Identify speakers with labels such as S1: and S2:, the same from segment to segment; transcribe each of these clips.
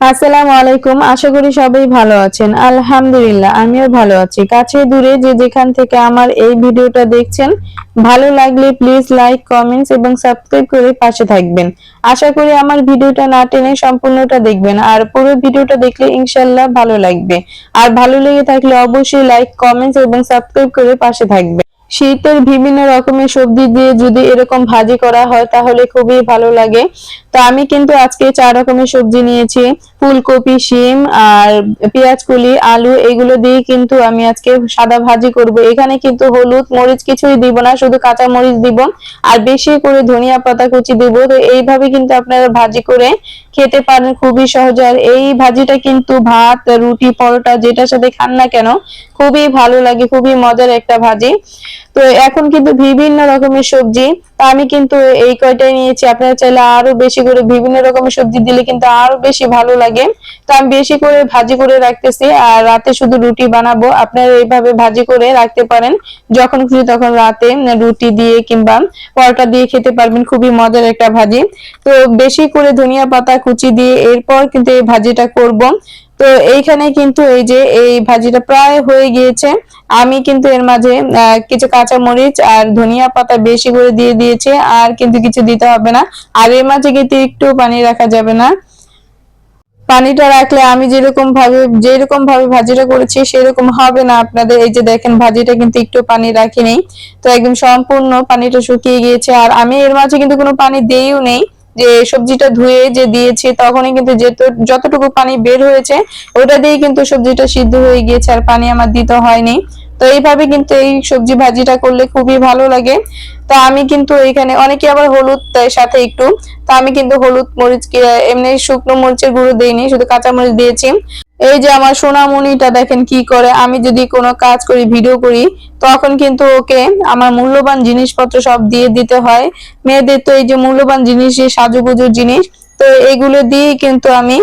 S1: আসসালামু আলাইকুম, আশা করি সবাই ভালো আছেন। আলহামদুলিল্লাহ, আমিও ভালো আছি। কাছে দূরে যে যেখান থেকে আমার এই ভিডিওটা দেখছেন, ভালো লাগলে প্লিজ লাইক, কমেন্টস এবং সাবস্ক্রাইব করে পাশে থাকবেন। আশা করি আমার ভিডিওটা না টেনে সম্পূর্ণটা দেখবেন, আর পুরো ভিডিওটা দেখলে ইনশাল্লাহ ভালো লাগবে। আর ভালো লেগে থাকলে অবশ্যই লাইক, কমেন্টস এবং সাবস্ক্রাইব করে পাশে থাকবেন। শীতের বিভিন্ন রকমের সবজি দিয়ে যদি এরকম ভাজি করা হয়, তাহলে খুবই ভালো লাগে। তো আমি কিন্তু আজকে চার রকমের সবজি নিয়েছি। ফুলকপি, শিম আর পেঁয়াজ কুলি, আলু, এগুলো দিয়ে কিন্তু আমি আজকে সাদা ভাজি করব। এখানে কিন্তু হলুদ, মরিচ কিছুই দিব না, শুধু কাঁচা মরিচ দিব আর বেশি করে ধনিয়া পাতা কুচি দিব। তো এইভাবে কিন্তু আপনারা ভাজি করে খেতে পারেন, খুবই সহজ। আর এই ভাজিটা কিন্তু ভাত, রুটি, পরোটা, যেটার সাথে খান না কেন খুবই ভালো লাগে, খুবই মজার একটা ভাজি। তো এখন কিন্তু বিভিন্ন রকমের সবজি আমি কিন্তু এই কয়টাই নিয়েছি। আপনারা চাইলে আরও বেশি করে বিভিন্ন রকমের সবজি দিলে কিন্তু আরও বেশি ভালো লাগে। তো আমি বেশি করে ভাজি করে রাখতেছি, আর রাতে শুধু রুটি বানাবো। আপনারা এইভাবে ভাজি করে রাখতে পারেন। যখন খুশি তখন রাতে রুটি দিয়ে কিংবা পরোটা দিয়ে খেতে পারবেন। খুবই মজার একটা ভাজি। তো বেশি করে ধনিয়া পাতা কুচি দিয়ে এরপর কিন্তু এই ভাজিটা করব। তো এইখানে কিন্তু এই যে এই ভাজিটা প্রায় হয়ে গিয়েছে। আমি কিন্তু এর মাঝে কিছু কাঁচা মরিচ আর ধনিয়া পাতা বেশি করে দিয়ে দিয়েছি, আর কিন্তু কিছু দিতে হবে না। আর এর মাঝে কিন্তু একটু পানি রাখা যাবে না। পানিটা রাখলে আমি যেরকম ভাবে যেরকম ভাবে ভাজিটা করেছি, সেরকম হবে না আপনাদের। এই যে দেখেন, ভাজিটা কিন্তু একটু পানি রাখিনি। তো একদম সম্পূর্ণ পানিটা শুকিয়ে গিয়েছে। আর আমি এর মাঝে কিন্তু কোনো পানি দিইও নেই। যে সবজিটা ধুয়ে যে দিয়েছি তখনই কিন্তু যেত- যতটুকু পানি বের হয়েছে, ওটা দিয়ে কিন্তু সবজিটা সিদ্ধ হয়ে গিয়েছে আর পানি আমার দিতে হয়নি। তো এইভাবে কিন্তু এই সবজি ভাজিটা করলে খুবই ভালো লাগে। তা আমি কিন্তু এখানে অনেকে আবার হলুদ সাথে একটু, তা আমি কিন্তু হলুদ মরিচ এমনি শুকনো মরিচের গুঁড়ো দিইনি, শুধু কাঁচা মরিচ দিয়েছি। এই যে আমার সোনামণিটা দেখেন কি করে, আমি যদি কোনো কাজ করি, ভিডিও করি, তখন কিন্তু ওকে আমার মূল্যবান জিনিসপত্র সব দিয়ে দিতে হয়। মেয়েদের তো এই যে মূল্যবান জিনিস সাজুগুজুর জিনিস, তো এগুলো দিয়ে কিন্তু আমি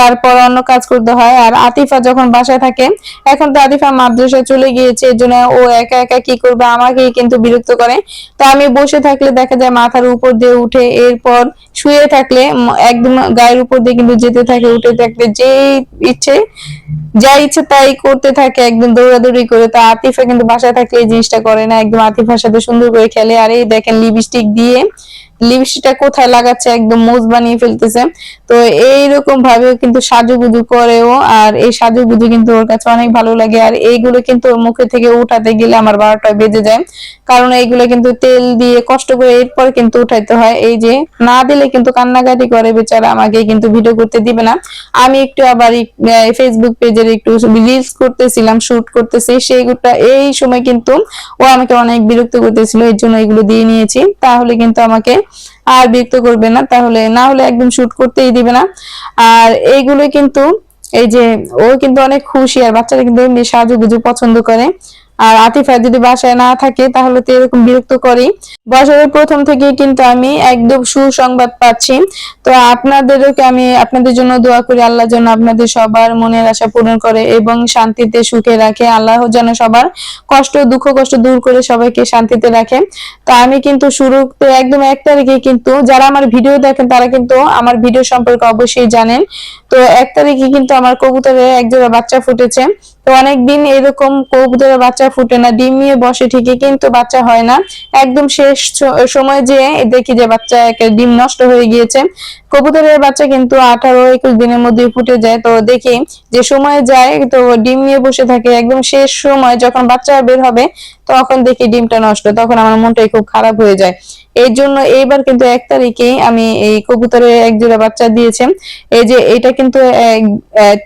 S1: তারপর অন্য কাজ করতে হয়। আর আতিফা যখন বাসায় থাকে, এখন তো আতিফা মাদ্রাসা চলে গিয়েছে এর জন্য ও একা একা কি করবে, আমাকেই কিন্তু বিরক্ত করে। তো আমি বসে থাকলে দেখা যায় মাথার উপর দিয়ে উঠে, এরপর শুয়ে থাকলে একদম গায়ের উপর দিয়ে কিন্তু যেতে থাকে, উঠে থাকলে যে ইচ্ছে, যা ইচ্ছে তাই করতে থাকে, একদম দৌড়াদৌড়ি করে। তো আতিফা কিন্তু বাসায় থাকলে এই জিনিসটা করে না, একদম আতিফার সাথে সুন্দর করে খেলে। আর এই দেখেন লিপস্টিক দিয়ে লিপস্টিকটা কোথায় লাগাচ্ছে, একদম মোজ বানিয়ে ফেলতেছে। তো এইরকম ভাবে কিন্তু সাজুগুজু করেও, আর এই সাজুগুজু কিন্তু ওর কাছে অনেক ভালো লাগে। আর এইগুলো কিন্তু ওর মুখে থেকে উঠাতে গেলে আমার বারোটা বেজে যায়। কারণ এইগুলো কিন্তু তেল দিয়ে কষ্ট করে এরপর কিন্তু উঠাইতে হয়। এই যে না দিলে কিন্তু কান্নাকাটি করে বেচারা, আমাকে কিন্তু ভিডিও করতে দিবে না। আমি একটু আবার ফেসবুক পেজের একটু রিলস করতেছিলাম শুট করতেছি সেইগুলোটা এই সময় কিন্তু ও আমাকে অনেক বিরক্ত করতেছিল, এর জন্য এগুলো দিয়ে নিয়েছি। তাহলে কিন্তু আমাকে আর বিরক্ত করবে না, তাহলে না হলে একদম শুট করতেই দিবে না। আর এইগুলো কিন্তু, এই যে ও কিন্তু অনেক খুশি, আর বাচ্চারা কিন্তু এমনি সাজুগুজু পছন্দ করে। আর আতিফা যদি বাসায় না থাকে, তাহলে তো এরকম বিরক্ত করি। বছরের প্রথম থেকে কিন্তু আমি একদম সুসংবাদ পাচ্ছি। তো আপনাদেরকে আমি আপনাদের জন্য দোয়া করি, আল্লাহ যেন আপনাদের সবার মনের আশা পূরণ করে এবং শান্তিতে সুখে রাখে। আল্লাহ যেন সবার কষ্ট, দুঃখ, কষ্ট দূর করে সবাইকে শান্তিতে রাখে। তা আমি কিন্তু শুরুতে একদম এক তারিখে কিন্তু যারা আমার ভিডিও দেখেন, তারা কিন্তু আমার ভিডিও সম্পর্কে অবশ্যই জানেন। তো এক তারিখে কিন্তু আমার কবুতরের একজোড়া বাচ্চা ফুটেছে। তো অনেকদিন এরকম কবুতরের বাচ্চা ফুটে না, ডিম নিয়ে বসে ঠিকই, কিন্তু বাচ্চা হয় না। একদম শেষ সময় যে দেখি যে বাচ্চা ডিম নষ্ট হয়ে গিয়েছে। কবুতরের বাচ্চা কিন্তু আঠারো একুশ দিনের মধ্যে ফুটে যায়। তো দেখি যে সময় যায়, তো ডিম নিয়ে বসে থাকে। একদম শেষ সময় যখন বাচ্চা বের হবে তখন দেখি ডিমটা নষ্ট, তখন আমার মনটাই খুব খারাপ হয়ে যায়। এই জন্য এইবার কিন্তু এক তারিখেই আমি এই কবুতরের এক জোড়া বাচ্চা দিয়েছে। এই যে এটা কিন্তু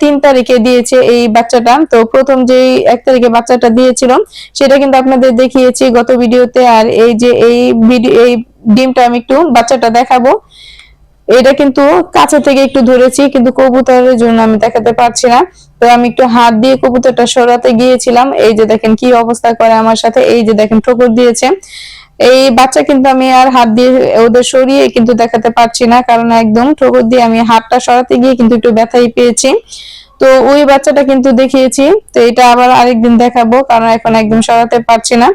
S1: তিন তারিখে দিয়েছে এই বাচ্চাটা। তো প্রথম যে এক তারিখে বাচ্চাটা দিয়েছিল, সেটা কিন্তু আপনাদের দেখিয়েছি গত ভিডিওতে। আর এই যে এই ভিডিও এই ডিমটা আমি একটু বাচ্চাটা দেখাবো। এটা কিন্তু কাছে থেকে একটু ধরেছি, কিন্তু কবুতরের জন্য আমি দেখাতে পারছি না। তো আমি একটু হাত দিয়ে কবুতরটা সরাতে গিয়েছিলাম। এই যে দেখেন কি অবস্থা করে আমার সাথে, এই যে দেখেন ঠোকর দিয়েছে। এই বাচ্চা কিন্তু আমি আর হাত দিয়ে ওদের সরিয়ে কিন্তু দেখাতে পারছি না, কারণ একদম ঠোকর দিয়ে আমি হাতটা সরাতে গিয়ে কিন্তু একটু ব্যথাই পেয়েছি। তো ওই বাচ্চাটা কিন্তু দেখিয়েছি, তো এটা আবার আরেকদিন দেখাবো, কারণ এখন একদম সরাতে পারছি না।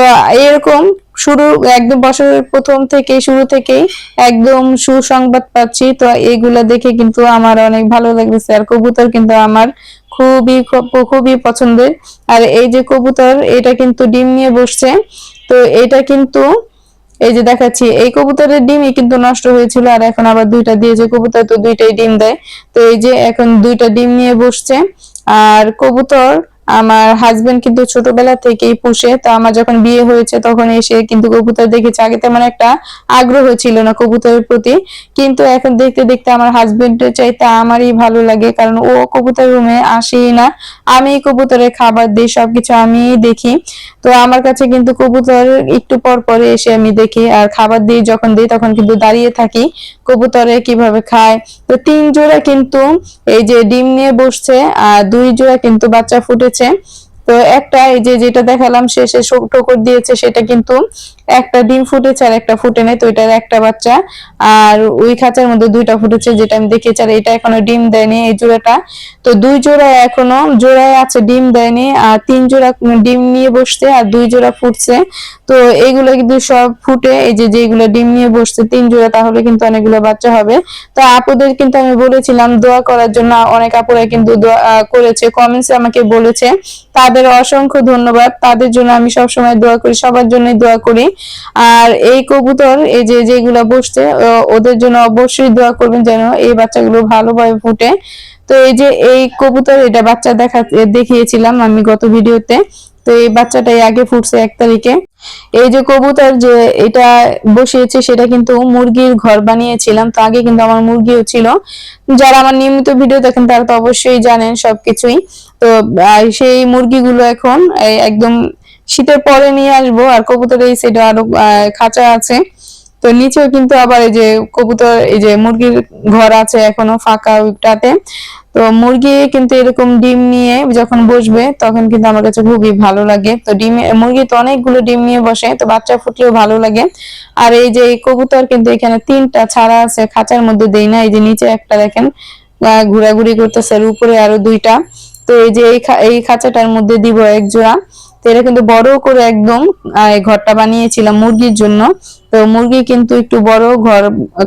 S1: তো এরকম শুরু একদম বছরের প্রথম থেকে শুরু থেকেই একদম সুসংবাদ পাচ্ছি। তো এগুলা দেখে কিন্তু আমার অনেক ভালো লাগতেছে। আর কবুতর কিন্তু আমার খুবই খুবই পছন্দের। আর এই যে কবুতর, এটা কিন্তু ডিম নিয়ে বসছে। তো এটা কিন্তু এই যে দেখাচ্ছি, এই কবুতরের ডিমই কিন্তু নষ্ট হয়েছিল। আর এখন আবার দুইটা দিয়েছে কবুতর, তো দুইটাই ডিম দেয়। তো এই যে এখন দুইটা ডিম নিয়ে বসছে। আর কবুতর আমার হাজবেন্ড কিন্তু ছোটবেলা থেকেই পুষে, তো আমার যখন বিয়ে হয়েছে তখন এসে কিন্তু কবুতর দেখেছে। আগে তেমন একটা আগ্রহ ছিল না কবুতরের প্রতি, কিন্তু এখন দেখতে দেখতে আমার হাজবেন্ডের চাইতে আমারই ভালো লাগে, কারণ ও কবুতর রুমে আসেই না। আমি কবুতরের খাবার দিই, সবকিছু আমিই দেখি। তো আমার কাছে কিন্তু কবুতর একটু পর পরে এসে আমি দেখি, আর খাবার দিই, যখন দিই তখন কিন্তু দাঁড়িয়ে থাকি কবুতরে কীভাবে খায়। তো তিন জোড়া কিন্তু এই যে ডিম নিয়ে বসছে, আর দুই জোড়া কিন্তু বাচ্চা ফুটেছে। তো একটা এই যে যেটা দেখালাম শেষে টোকর দিয়েছে সেটা কিন্তু একটা ডিম ফুটেছে আর একটা ফুটে নাই, তো এটার একটা বাচ্চা। আর ওই খাঁচার মধ্যে দুইটা ফুটেছে, যেটা আমি দেখেছি আর এটা এখনও ডিম দেয়নি এই জোড়াটা। তো দুই জোড়া এখনও, জোড়ায় আছে, ডিম দেয়নি। আর তিন জোড়া ডিম নিয়ে বসছে আর দুই জোড়া ফুটছে। তো এইগুলো কিন্তু সব ফুটে, এই যে যেগুলো ডিম নিয়ে বসছে, তিন জোড়া, তাহলে কিন্তু অনেকগুলো বাচ্চা হবে। তো আপুদের কিন্তু আমি বলেছিলাম দোয়া করার জন্য, অনেক আপুরা কিন্তু করেছে কমেন্টসে আমাকে বলেছে। তাদের অসংখ্য ধন্যবাদ। তাদের জন্য আমি সবসময় দোয়া করি, সবার জন্যই দোয়া করি। আর এই কবুতর, এই যে যেগুলা বসছে ওদের জন্য অবশ্যই দোয়া করবেন যেন এই বাচ্চাগুলো ভালোভাবে ফুটে। তো এই যে এই কবুতর, এটা বাচ্চা দেখা, দেখিয়েছিলাম আমি গত ভিডিওতে। তো এই বাচ্চাটাই আগে ফুটছে এক তারিখে। এই যে কবুতর যে এটা বসিয়েছে, সেটা কিন্তু মুরগির ঘর বানিয়েছিলাম। তো আগে কিন্তু আমার মুরগিও ছিল। যারা আমার নিয়মিত ভিডিও দেখেন, তারা তো অবশ্যই জানেন সবকিছুই। তো সেই মুরগিগুলো এখন একদম শীতের পরে নিয়ে আসব, আর কবুতরের এই সাইডে আরও খাঁচা আছে। তো নিচেও কিন্তু আবার এই যে কবুতর, এই যে মুরগির ঘর আছে এখনও ফাঁকা ওইটাতে। তো মুরগি কিন্তু এরকম ডিম নিয়ে যখন বসবে, তখন কিন্তু আমার কাছে খুবই ভালো লাগে। তো ডিম, মুরগি তো অনেকগুলো ডিম নিয়ে বসে, তো বাচ্চা ফুটলেও ভালো লাগে। আর এই যে কবুতর কিন্তু এখানে তিনটা ছাড়া আছে, খাঁচার মধ্যে দেই না, এই যে নিচে একটা দেখেন ঘোরাঘুরি করতেছে উপরে আরও দুইটা। তো এই যে এই খাঁচাটার মধ্যে দিব এক জোড়া। তো এটা কিন্তু বড় করে একদম ঘরটা বানিয়েছিলাম মুরগির জন্য। তো মুরগি কিন্তু একটু বড়, ঘর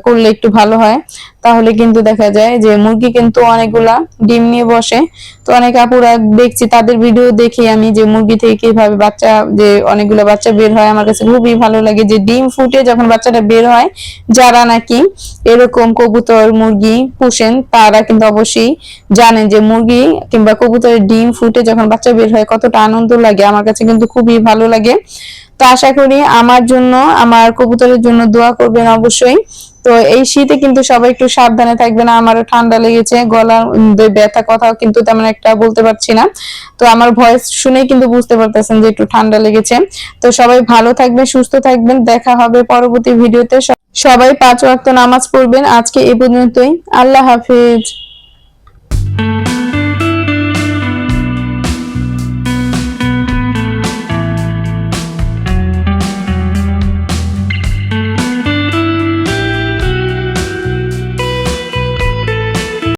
S1: করলে একটু ভালো হয়। তাহলে কিন্তু দেখা যায় যে মুরগি কিন্তু অনেকগুলা ডিম নিয়ে বসে। তো অনেক আপুরা দেখছি, তাদের ভিডিও দেখি আমি যে মুরগি থেকে কীভাবে বাচ্চা, যে অনেকগুলো বাচ্চা বের হয়, আমার কাছে খুবই ভালো লাগে যে ডিম ফুটে যখন বাচ্চাটা বের হয়, যারা নাকি এরকম কবুতর মুরগি পুষেন, তারা কিন্তু অবশ্যই জানেন যে মুরগি কিংবা কবুতরের ডিম ফুটে যখন বাচ্চা বের হয়, কতটা আনন্দ লাগে। আমার কাছে কিন্তু খুবই ভালো লাগে। তো আশা করি আমার জন্য, আমার কবুতরের জন্য দোয়া করবেন অবশ্যই। তো এই শীতে কিন্তু সবাই একটু সাবধানে থাকবেন, আমারও ঠান্ডা লেগেছে গলা ব্যথা কথাও কিন্তু তেমন একটা বলতে পারছি না। তো আমার ভয়েস শুনেই কিন্তু বুঝতে পারতেছেন যে একটু ঠান্ডা লেগেছে। তো সবাই ভালো থাকবেন, সুস্থ থাকবেন, দেখা হবে পরবর্তী ভিডিওতে। সবাই পাঁচ ওয়াক্ত নামাজ পড়বেন, আজকে এ পর্যন্তই। আল্লাহ হাফেজ।